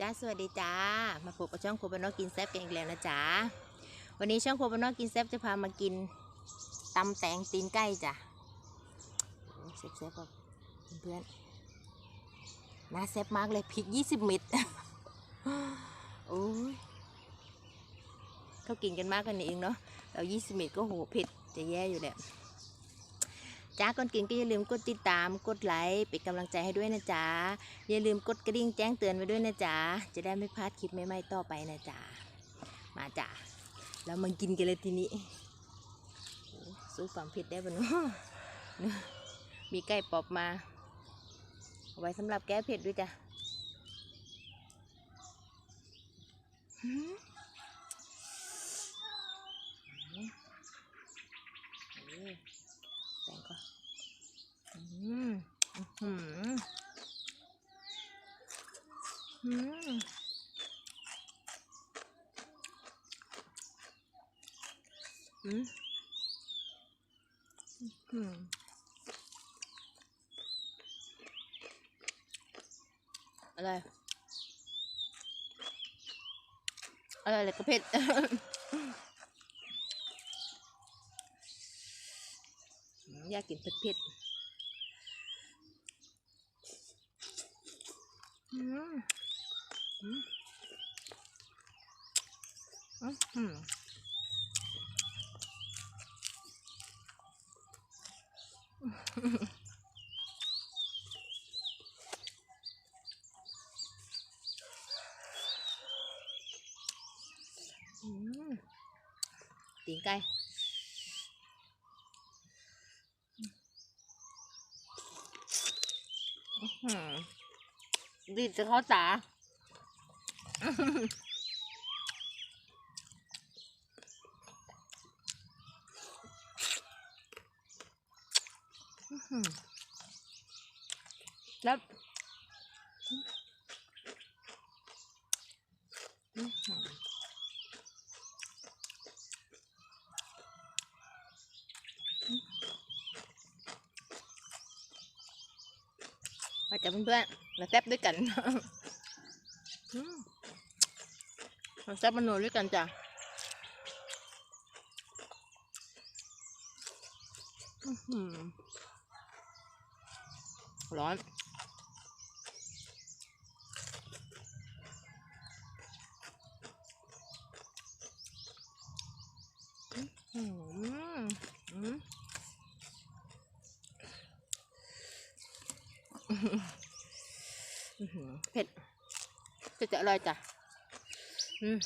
จ้าสวัสดีจ้า มาพบกับช่องโคบานอกกินแซ่บกันอีกแล้วนะจ๊ะวันนี้ช่องโคบานอกกินแซ่บจะพามากินตำแตงตีนไก่จ้ะแซ่บๆแบบเพื่อนน่าแซ่บมากเลยพริก20เม็ดโอ้ยเขากินกันมากกันเองเนาะเรา20เม็ดก็โหเผ็ดจะแย่อยู่แหละ จ้าก่อนกินก็อย่าลืมกดติดตามกดไลค์เป็นกำลังใจให้ด้วยนะจ๊ะอย่าลืมกดกระดิ่งแจ้งเตือนไว้ด้วยนะจ๊ะจะได้ไม่พลาดคลิปใหม่ๆต่อไปนะจ๊ะมาจ้ะแล้วมากินกันเลยทีนี้สู้ความเผ็ดได้ปะเนาะมีไก่ปอบมาเอาไว้สำหรับแก้เผ็ดด้วยจ้ะหืมอืมโอ้แตงก็อืมอื้อหือ อืมอืมอืมอะไร อะไรเลยก็เผ็ดอยากกินเผ็ดๆอืมอืมอืมอืมอืมตีน ไก่ดีจะเข้าตาแล้วอืมาจากเพื่อนๆมาแซ่บด้วยกันมาแซ่บมาโนด้วยกันจ้ะร้อน อืมอืมอื้อหือ เผ็ดเผ็ดจะอร่อยจ้ะอืม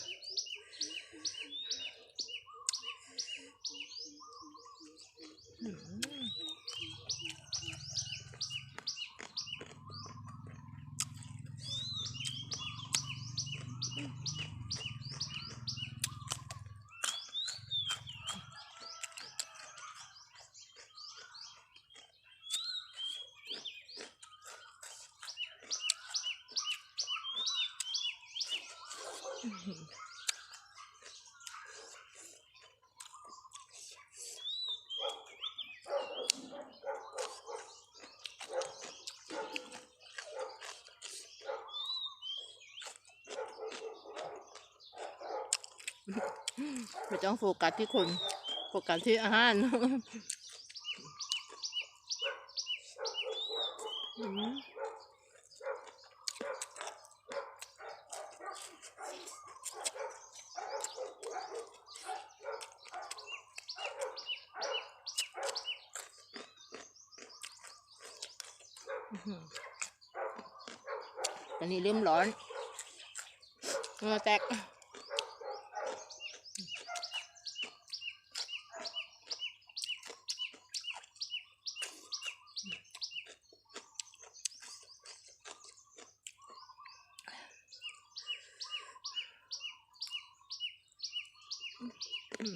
ไม่ต้องโฟกัสที่คน โฟกัสที่อาหารอืมอื้อหือตอนนี้เริ่มร้อนเงือแตก อื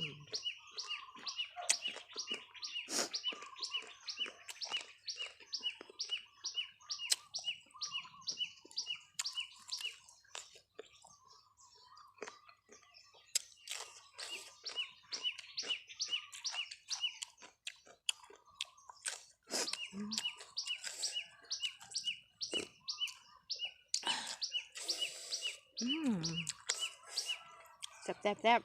แซ่บแซ่บแซ่บ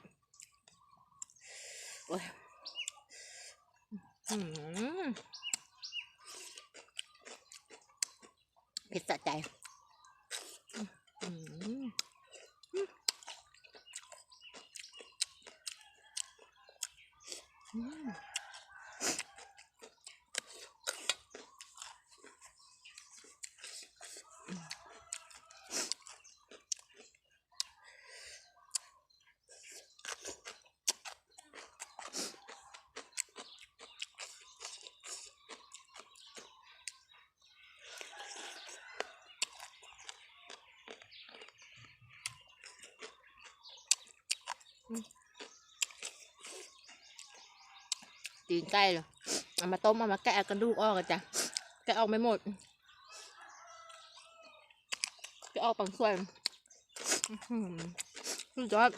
เลยเผ็ดสะใจอืม ตีนไก่เลยเอามาต้มเอามาแกะกระดูกออกกันจ้ะแกะออกไม่หมดแกะออกบางส่วนอื้อหือสุดยอด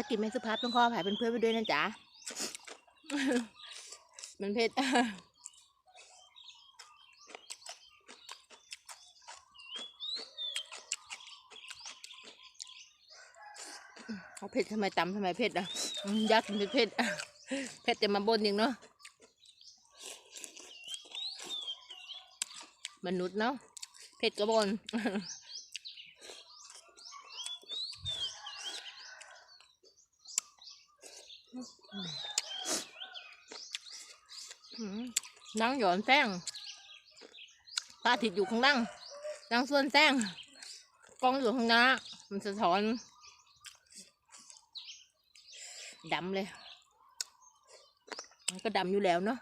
ถ้ากินไม่สุภาพต้องขออภัยเป็นเพื่อนๆไปด้วยนะจ๊ะ มันเผ็ดเขาเผ็ดทำไมตำทำไมเผ็ดอะยากกินเผ็ดๆอะเผ็ดจะมาบนอีกเนาะมนุษย์เนาะเผ็ดก็บน อืม นั่งหย่อนแซงปลาถิดอยู่ข้างล่างนั่งส่วนแซงกล้องอยู่ข้างหน้า มันสะท้อนดำเลย มันก็ดำอยู่แล้วเนาะ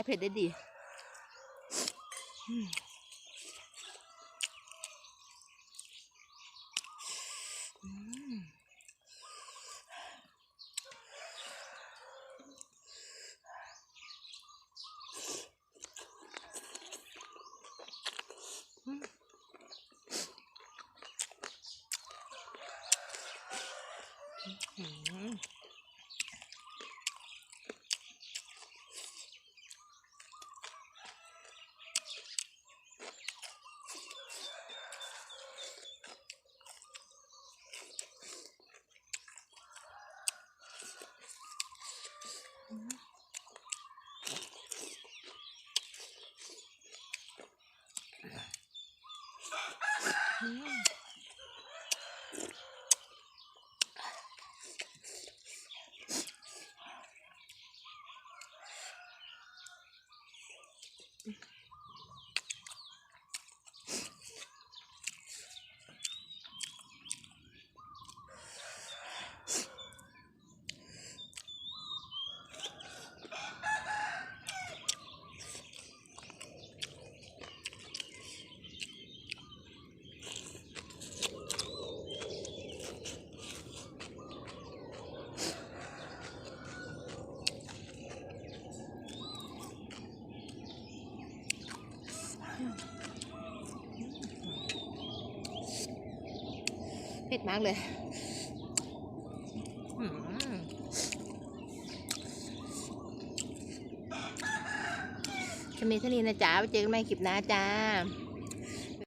แก้เผ็ดได้ดี อืม 不用 เผ็ดมากเลยจะมีเท่นี้นะจ๊ะไปเจอกันใหม่คลิปหน้าจ้า